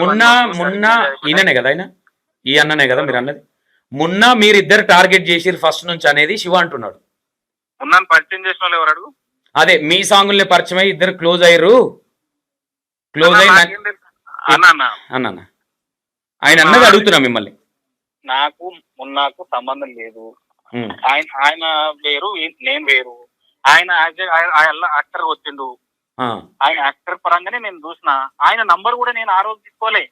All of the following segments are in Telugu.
మొన్న మొన్న ఈయననే కదా ఆయన? ఈ అన్ననే కదా మీరు అన్నది? మొన్న మీరిద్దరు టార్గెట్ చేసిరు ఫస్ట్ నుంచి అనేది శివ అంటున్నాడు. ఉన్నాను పరిచయం చేసిన వాళ్ళు ఎవరు అడుగు? అదే మీ సాంగుల్ని పరిచయం అయ్యి ఇద్దరు క్లోజ్ అయ్యారు క్లోజ్ అయ్యి అన్న. ఆయన అన్నది అడుగుతున్నా మిమ్మల్ని. నాకు మున్నాకు సంబంధం లేదు. ఆయన ఆయన వేరు నేను వేరు. ఆయన యాక్టర్ వచ్చిండు. ఆయన యాక్టర్ పరంగానే నేను చూసిన. ఆయన నంబర్ కూడా నేను ఆ రోజు తీసుకోలే.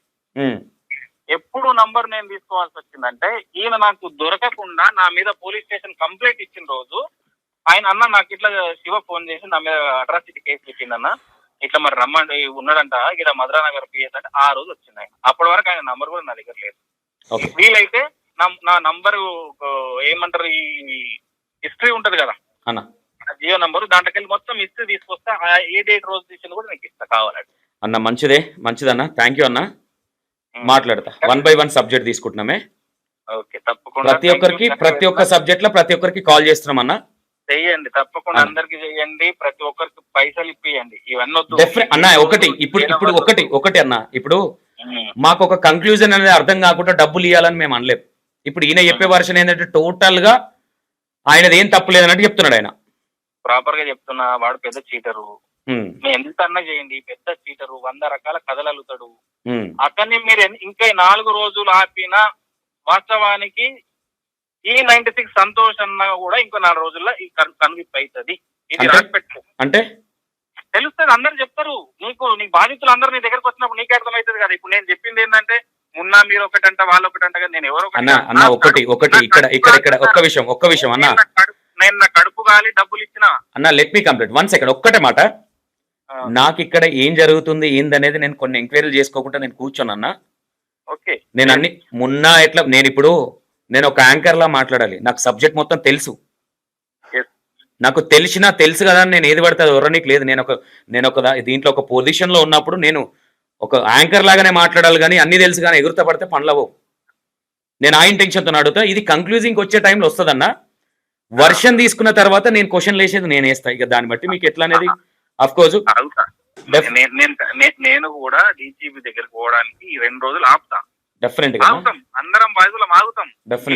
ఎప్పుడు నంబర్ నేను తీసుకోవాల్సి వచ్చిందంటే ఈయన నాకు దొరకకుండా నా మీద పోలీస్ స్టేషన్ కంప్లైంట్ ఇచ్చిన రోజు ఆయన అన్న నాకు ఇట్లా శివ ఫోన్ చేసి నా మీద అట్రాసిటీ కేసు పెట్టిందన్న ఇట్లా మరి రమ్మండి ఉన్నాడంట ఇక్కడ మధురా నగర్ పిఎస్ అంటే ఆ రోజు వచ్చింది ఆయన. అప్పటి వరకు ఆయన నంబర్ కూడా నా దగ్గర లేదు. వీలైతే నా నంబర్ ఏమంటారు ఈ హిస్టరీ ఉంటది కదా. Jio number. దాంట్లోకి వెళ్ళి మొత్తం హిస్టరీ తీసుకొస్తే. ఆ ఏ డేట్ రోజు తీసింది కూడా నీకు ఇస్తా కావాలంటే. అన్న మంచిదే. మంచిదన్న. థ్యాంక్ యూ అన్న. మాట్లాడతా. వన్ బై వన్ సబ్జెక్ట్ తీసుకుంటున్నామే. ఓకే తప్పకుండా. ప్రతి ఒక్కరికి ప్రతి ఒక్క సబ్జెక్ట్లో ప్రతి ఒక్కరికి కాల్ చేస్తున్నాం అన్న. చెయ్యండి తప్పకుండా. అందరికి చెయ్యండి. ప్రతి ఒక్కరికి పైసలు ఇప్పియండి. ఇవన్నీ అన్న ఒకటి. ఇప్పుడు ఇప్పుడు ఒకటి ఒకటి అన్న. ఇప్పుడు. మాకు ఒక కంక్లూజన్ అనేది అర్థం కాకుండా డబ్బులు ఇవ్వాలని మేము అనలేం. ఇప్పుడు ఈయన చెప్పే వర్షన్ ఏంటంటే టోటల్గా ఆయనది ఏం తప్పులేదు అన్నట్టు చెప్తున్నాడు ఆయన. ప్రాపర్గా చెప్తున్నా వాడు పెద్ద చీటరు. ఎంత అన్నా చేయండి పెద్ద చీటరు వంద రకాల కథలు అల్లుతాడు. ఉమ్, అతన్ని మీరు ఇంకా నాలుగు రోజులు ఆపినా వాస్తవానికి ఈ నైన్టీ సిక్స్ సంతోష్ అన్న కూడా ఇంకో నాలుగు రోజుల్లో ఈ కన్విప్ అవుతుంది ఇది అంటే? రాసి పెట్టుకో అంటే? తెలుస్తుంది అందరు చెప్తారు. నీకు నీ బాధితులు అందరూ నీ దగ్గరకు వచ్చినప్పుడు నీకే అర్థమవుతుంది కదా. ఇప్పుడు నేను చెప్పింది ఏంటంటే మున్నా మీరు ఒకటంట వాళ్ళు ఒకటంట నేను ఎవరో ఒకటి అన్న. అన్న ఒకటి ఇక్కడ ఇక్కడ ఇక్కడ. ఒక్క విషయం ఒక్క విషయం అన్న. నేను నా డబ్బులు ఇచ్చిన? అన్న let me complete one second ఒక్కటే మాట. నాకు ఇక్కడ ఏం జరుగుతుంది ఏందనేది నేను కొన్ని ఎంక్వైరీలు చేసుకోకుండా నేను కూర్చోను అన్న. ఓకే. నేను అన్ని మున్నా ఎట్లా నేను ఇప్పుడు నేను ఒక యాంకర్ లా మాట్లాడాలి. నాకు సబ్జెక్ట్ మొత్తం తెలుసు. నాకు తెలిసినా తెలుసు కదా నేను ఏది పడితే అది ఎవరనీకి లేదు. నేను ఒక నేను ఒక దీంట్లో ఒక పొజిషన్లో ఉన్నప్పుడు నేను ఒక యాంకర్ లాగానే మాట్లాడాలి కానీ అన్ని తెలుసు కానీ ఎగురుతా పడితే పనులవు నేను ఆ ఇంటెన్షన్తో అడుగుతా. ఇది కంక్లూజింగ్ వచ్చే టైంలో వస్తుందన్న. వర్షన్ తీసుకున్న తర్వాత నేను క్వశ్చన్ లేసేది నేను వేస్తా. ఇక దాన్ని బట్టి మీకు ఎట్లా అనేది అఫ్ కోర్స్ నేను- కూడా డీజీపీ దగ్గరికి పోవడానికి రెండు రోజులు ఆపుతా. డెఫినెట్గా ఆగుతాం. అందరం బాధితులం ఆగుతాం.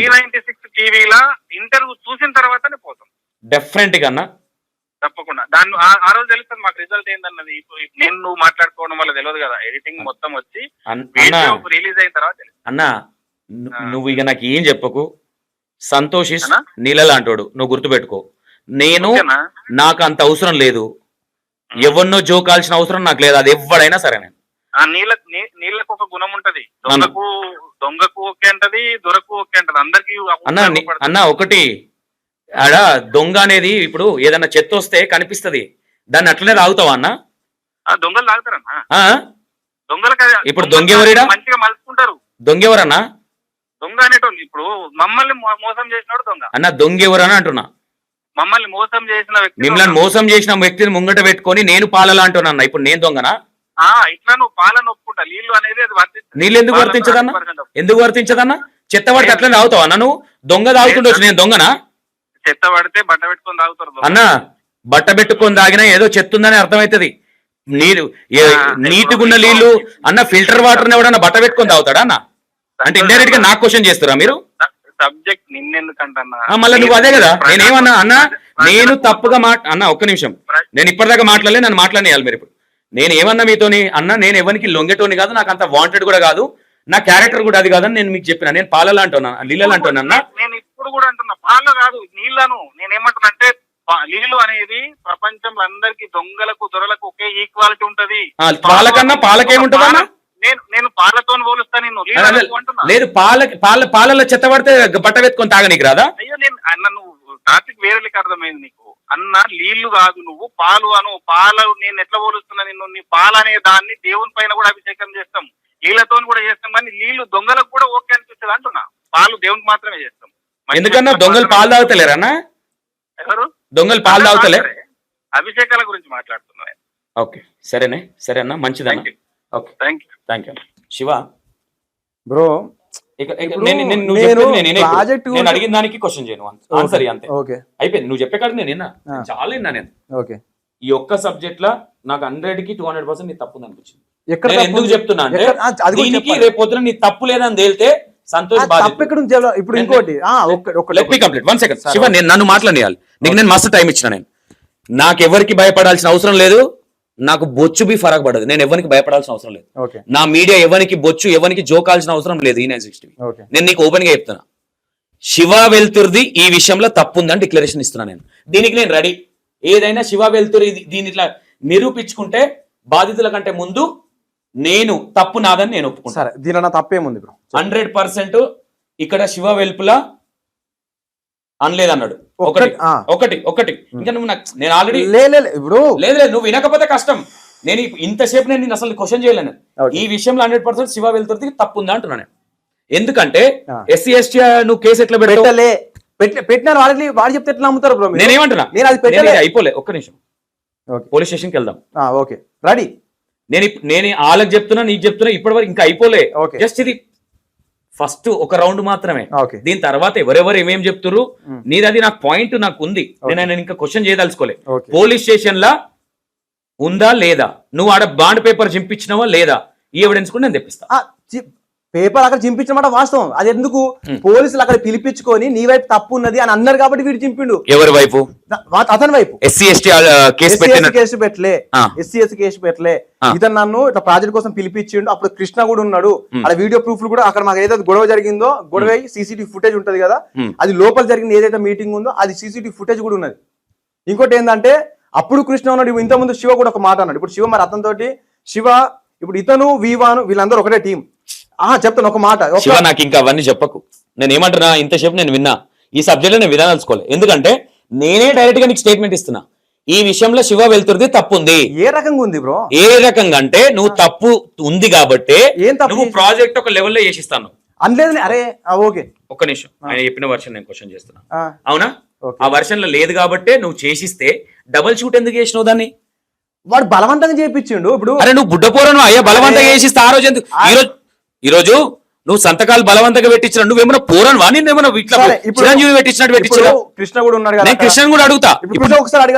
నైన్టీ సిక్స్ టీవీలా ఇంటర్వ్యూ చూసిన తర్వాతనే పోతాం. డెఫినెట్గా అన్న తప్పకుండా. దాన్ని ఆ- రోజు తెలుస్తుంది మాకు రిజల్ట్ ఏందన్నది. నేను నువ్వు మాట్లాడుకోవడం వల్ల తెలియదు కదా. ఎడిటింగ్ మొత్తం వచ్చి రిలీజ్ అయిన తర్వాత. అన్న. నువ్వు ఇక నాకు ఏం చెప్పకు. సంతోషిస్ అన్నా? నీళ్ళలాంటోడు నువ్వు గుర్తుపెట్టుకో. నేను? నాకు అంత అవసరం లేదు. ఎవరినో జోకాల్సిన అవసరం నాకు లేదు. అది ఎవడైనా సరే నేను. ఆ నీళ్ళ నీ- నీళ్ళకు ఒక గుణం ఉంటది. దొంగకు దొంగకు ఓకే అంటది దొరకు ఓకే అంటది. అందరికి అన్న అన్న ఒకటి. ఆడ దొంగ అనేది ఇప్పుడు ఏదన్నా చెత్త వస్తే కనిపిస్తది. దాన్ని అట్లనే తాగుతావా అన్న? దొంగలు తాగుతారన్నా? ఆ? దొంగలకు ఇప్పుడు దొంగ ఎవరిడా? మంచిగా మలుచుకుంటారు. దొంగ ఎవరన్నా దొంగ అనేటోళ్ళు ఇప్పుడు మమ్మల్ని మోసం చేసినాడు దొంగ. అన్న దొంగ ఎవరని అంటున్నా. మమ్మల్ని మోసం చేసిన వ్యక్తి మిమ్మల్ని. మోసం చేసిన వ్యక్తిని ముంగట పెట్టుకొని నేను పాలలా అంటున్నా ఇప్పుడు నేను దొంగనా? ఆ ఇట్లా నువ్వు పాలన ఒప్పుకుంటా. నీళ్ళు అనేది అది. నీళ్ళు ఎందుకు వర్తించదన్న? 100% ఎందుకు వర్తించదన్న? చెత్త పడితే అట్లనే తాగుతావా అన్న నువ్వు? దొంగ తాగుతుండొచ్చు నేను దొంగనా? చెత్త పడితే బట్ట పెట్టుకొని తాగుతారు. అన్న బట్ట పెట్టుకొని తాగినా ఏదో చెత్త ఉందని అర్థమవుతుంది నీరు నీటిగున్న నీళ్ళు అన్న ఫిల్టర్ వాటర్ ఎవడన్నా బట్ట పెట్టుకొని తాగుతాడా అన్న? అంటే ఇండైరెక్ట్గా నాకు క్వశ్చన్ చేస్తారా మీరు? సబ్జెక్ట్ నిన్నెందుకంటన్నా. మళ్ళీ నువ్వు అదే కదా. నేనేమన్నా అన్న నేను తప్పుగా మాట అన్న ఒక్క నిమిషం. నేను ఇప్పటిదాకా మాట్లాడలే నన్ను మాట్లాడేయాలి మీరు ఇప్పుడు. నేను ఏమన్నా మీతోని అన్న నేను ఎవరికి లొంగేటోని కాదు నాకు అంత వాంటెడ్ కూడా కాదు. నా క్యారెక్టర్ కూడా అది కాదని నేను మీకు చెప్పిన. నేను పాలలా అంటున్నా నీళ్ళలా అంటున్నా అన్న. నేను ఇప్పుడు కూడా అంటున్నా. పాలు కాదు నీళ్ళను నేనేమంటున్నా అంటే నీళ్ళు అనేది ప్రపంచంలో అందరికి దొంగలకు దొరలకు ఒకే ఈక్వాలిటీ ఉంటది. పాలకన్నా పాలకేముంటుందన్న? నేను పాలతో పోలుస్తా లేదు పాల పాల పాలలో చెత్త పడితే బట్ట పెట్టుకొని తాగనీకి రాదా? అయ్యో నేను అన్న నువ్వు టాపిక్ వేరే లెక్క అర్థమైంది నీకు. అన్న నీళ్ళు కాదు నువ్వు పాలు అను పాలు నేను ఎట్లా పోలుస్తున్నా నిన్ను? నీ పాలు అనే దాన్ని దేవుని పైన కూడా అభిషేకం చేస్తాం. నీళ్ళతో కూడా చేస్తాం కానీ నీళ్ళు దొంగలకు కూడా ఓకే అనిపిస్తుంది అంటున్నా? పాలు దేవునికి మాత్రమే చేస్తాం. ఎందుకన్నా దొంగలు పాలు తాగుతలేరన్నా ఎవరు? దొంగలు పాలు తాగుతలే. అభిషేకాల గురించి మాట్లాడుతున్నా ఓకే సరేనే సరే అన్న మంచిదన్న. You okay thank you thank you Shiva bro నేను. ప్రాజెక్ట్ అడిగిన దానికి క్వశ్చన్ చేయను. ఆన్సర్ అంతే. ఓకే అయిపోయింది. నువ్వు చెప్పే కాదు నేను విన్నా. ఆ. చాలా విన్నా నేను. ఓకే ఈ ఒక్క సబ్జెక్ట్ లా నాకు హండ్రెడ్కి టూ హండ్రెడ్ పర్సెంట్ నీ తప్పు అనిపించింది. ఎక్కడ ఎందుకు? చెప్తున్నా అంటే దీనికి. రేపు పొద్దున నీ తప్పు లేదని తేలితే సంతోష్ తప్పు ఎక్కడ. ఇప్పుడు ఇంకోటి. Complete one second. శివ నేను నన్ను మాట్లాడియాలి నీకు నేను మస్తు టైం ఇచ్చిన నేను. నాకు ఎవరికి భయపడాల్సిన అవసరం లేదు. నాకు బొచ్చు బి ఫరక్ పడదు. నేను ఎవరికి భయపడాల్సిన అవసరం లేదు. నా మీడియా ఎవరికి బొచ్చు ఎవరికి జోకాల్సిన అవసరం లేదు ఈ నైన్ సిక్స్టీ నేను నీకు ఓపెన్గా చెప్తున్నా. శివ వెళ్తుర్ది ఈ విషయంలో తప్పు ఉందని డిక్లరేషన్ ఇస్తున్నా నేను. దీనికి నేను రెడీ ఏదైనా శివ వెళ్తురు ఇది దీని ఇట్లా నిరూపించుకుంటే బాధితుల కంటే ముందు నేను తప్పు నాదని నేను ఒప్పుకుంటా. సరే దీనిలో నా తప్పేముంది హండ్రెడ్ పర్సెంట్ ఇక్కడ శివ వెల్పుల అనలేదన్నాడు. ఒకటి ఒక్కటి, ఆ. ఒకటి ఒకటి. ఇంకా నువ్వు నాకు నేను ఆల్రెడీ ఇప్పుడు లేదు లేదు నువ్వు వినకపోతే కష్టం. నేను ఇంతసేపు నేను అసలు క్వశ్చన్ చేయలేను. ఈ విషయంలో హండ్రెడ్ పర్సెంట్ శివ వెళ్తుర్ది తప్పు ఉందా అంటున్నా నేను. ఎందుకంటే. ఎస్సీ ఎస్టీ నువ్వు కేసు ఎట్లా పెట్టలే. పెట్టినారు వాళ్ళకి వాడు చెప్తే ఎట్లా నమ్ముతారు బ్రో? నేనేమంటున్నా? నేను అది పెట్టలే. అయిపోలే ఒక్క నిమిషం. పోలీస్ స్టేషన్కి వెళ్దాం. ఓకే. రెడీ. నేను నేను వాళ్ళకి చెప్తున్నా నీకు చెప్తున్నా ఇప్పటి వరకు ఇంకా అయిపోలే. జస్ట్ ఇది ఫస్ట్ ఒక రౌండ్ మాత్రమే. దీని తర్వాత ఎవరెవరు ఏమేం చెప్తున్నారు. నీది అది నాకు పాయింట్ నాకు ఉంది నేను ఆయన ఇంకా క్వశ్చన్ చేయదలుచుకోలే. పోలీస్ స్టేషన్ లా ఉందా లేదా? నువ్వు ఆడ బాండ్ పేపర్ చింపించినావా లేదా? ఈ ఎవిడెన్స్ కూడా నేను తెప్పిస్తా. పేపర్ అక్కడ చింపించమాట వాస్తవం. అది ఎందుకు. పోలీసులు అక్కడ పిలిపించుకొని నీ వైపు తప్పు ఉన్నది అని అన్నారు కాబట్టి వీడు చింపిండు. ఎవరి వైపు? అతని వైపు. ఎస్సీ ఎస్టీ కేసు పెట్టలే. ఎస్సీ ఎస్సీ కేసు పెట్టలే. ఇతను నన్ను ఇట్లా ప్రాజెక్ట్ కోసం పిలిపించిండు. అప్పుడు కృష్ణ కూడా ఉన్నాడు. అక్కడ వీడియో ప్రూఫ్లు కూడా అక్కడ మాకు ఏదైతే గొడవ జరిగిందో గొడవ సీసీటీవీ ఫుటేజ్ ఉంటది కదా. అది లోపల జరిగిన ఏదైతే మీటింగ్ ఉందో అది సీసీటీవీ ఫుటేజ్ కూడా ఉన్నది. ఇంకోటి ఏంటంటే అప్పుడు కృష్ణ ఉన్నాడు. ఇంత ముందు శివ కూడా ఒక మాట అన్నాడు. ఇప్పుడు శివ మరి అతనితోటి శివ ఇప్పుడు ఇతను వీవాను వీళ్ళందరూ ఒకటే టీం. ఆ చెప్తాను ఒక మాట శివ నాకు ఇంకా అవన్నీ చెప్పకు. నేను ఏమంటున్నా ఇంతసేపు నేను విన్నా. ఈ సబ్జెక్ట్లో నేను విధానలుచుకోలే ఎందుకంటే నేనే డైరెక్ట్గా నీకు స్టేట్మెంట్ ఇస్తున్నా. ఈ విషయంలో శివ వెళ్తుర్ది తప్పు ఉంది ఏ రకంగా ఉంది బ్రో? ఏ రకంగా అంటే నువ్వు తప్పు ఉంది కాబట్టి నువ్వు? ప్రాజెక్ట్ ఒక లెవెల్లో చేసిస్తాను. అనలేదు అరే ఓకే. ఒక్క నిమిషం ఆయన చెప్పిన వర్షన్ నేను క్వశ్చన్ చేస్తున్నా. అవునా. ఆ వర్షన్లో లేదు కాబట్టి నువ్వు చేసిస్తే డబల్ షూట్ ఎందుకు చేసినావు దాన్ని? వాడు బలవంతంగా చేయించిండు ఇప్పుడు అరే నువ్వు బుడ్డపోరను అయ్యా బలవంతంగా. చేసిస్తే ఆ రోజు ఎందుకు? ఈ రోజు ఈ రోజు నువ్వు సంతకాలు బలవంతంగా పెట్టించిన నువ్వేమన్నా పోరను వా నిన్నేమన్నా ఇట్లా సరే, ఇప్పుడు- చిరంజీవి పెట్టించినట్టు పెట్టించిన కృష్ణ కూడా ఉన్నాడు నేను. కృష్ణ కూడా అడుగుతా.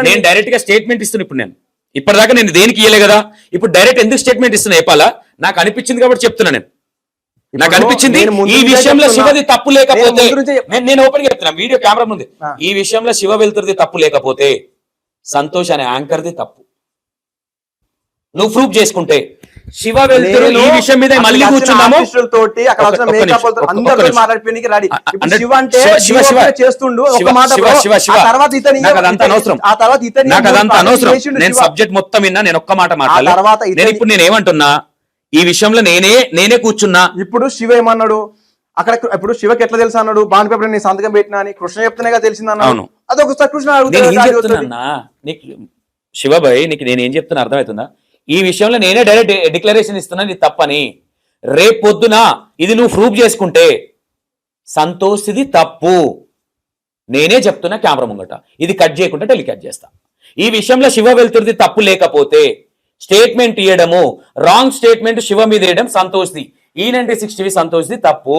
నేను డైరెక్ట్గా స్టేట్మెంట్ ఇస్తున్నా ఇప్పుడు నేను. ఇప్పటిదాకా నేను దేనికి ఇయ్యలే కదా? ఇప్పుడు డైరెక్ట్ ఎందుకు స్టేట్మెంట్ ఇస్తున్నా చెప్పాలా నాకు అనిపించింది కాబట్టి చెప్తున్నా నేను. నాకు అనిపించింది ఈ విషయంలో. శివది తప్పు లేకపోతే నేను ఓపెన్గా చెప్తున్నా వీడియో కెమెరా ముందు. ఈ విషయంలో శివ వెళ్తురుది తప్పు లేకపోతే సంతోష్ అనే యాంకర్ది తప్పు. నువ్వు ప్రూఫ్ చేసుకుంటే శివ వెళ్తురు ఈ విషయం మీద మళ్ళీ కూర్చున్నాము. ఆర్టిస్టులతోటి అక్కడ వచ్చిన మేకప్ అందరితో రెడీ శివ అంటే శివ- శివ- చేస్తుండు ఒక శివ- మాట శివ- bro. శివ- శివ. ఆ తర్వాత ఇతని నాకు అదంతా ఇతని- అనవసరం. ఆ తర్వాత ఇతని నాకు అదంతా మూడు అనవసరం. చేసిండు నేను. సబ్జెక్ట్ మొత్తం విన్నా నేను ఒక్క మాట మాట్లాడలే. తర్వాత నేను ఇప్పుడు నేను ఏమంటున్నా ఈ విషయంలో నేనే నేనే కూర్చున్నా. ఇప్పుడు శివ ఏమన్నాడు? అక్కడ ఇప్పుడు శివకి ఎట్లా తెలుసు అన్నాడు? బాండ్ పేపర్ నేను సంతకం పెట్టినా అని కృష్ణ చెప్తేనే తెలిసింది అన్నాడు. అవును. అదొకసారి కృష్ణ శివభాయ్ నీకు నేను ఏం చెప్తున్నా అర్థమవుతుందా? ఈ విషయంలో నేనే డైరెక్ట్ డిక్లరేషన్ ఇస్తున్నాను ఇది తప్పని. రేపు పొద్దున ఇది నువ్వు ప్రూవ్ చేసుకుంటే సంతోష్ ఇది తప్పు. నేనే చెప్తున్నా కెమెరా ముంగట. ఇది కట్ చేయకుండా టెలికాట్ చేస్తా. ఈ విషయంలో శివ వెళ్తురిది తప్పు లేకపోతే స్టేట్మెంట్ ఇవ్వడము రాంగ్ స్టేట్మెంట్ శివ మీద వేయడం సంతోష్ది. ఈ e నైన్టీ సిక్స్టీ సంతోష్ది తప్పు.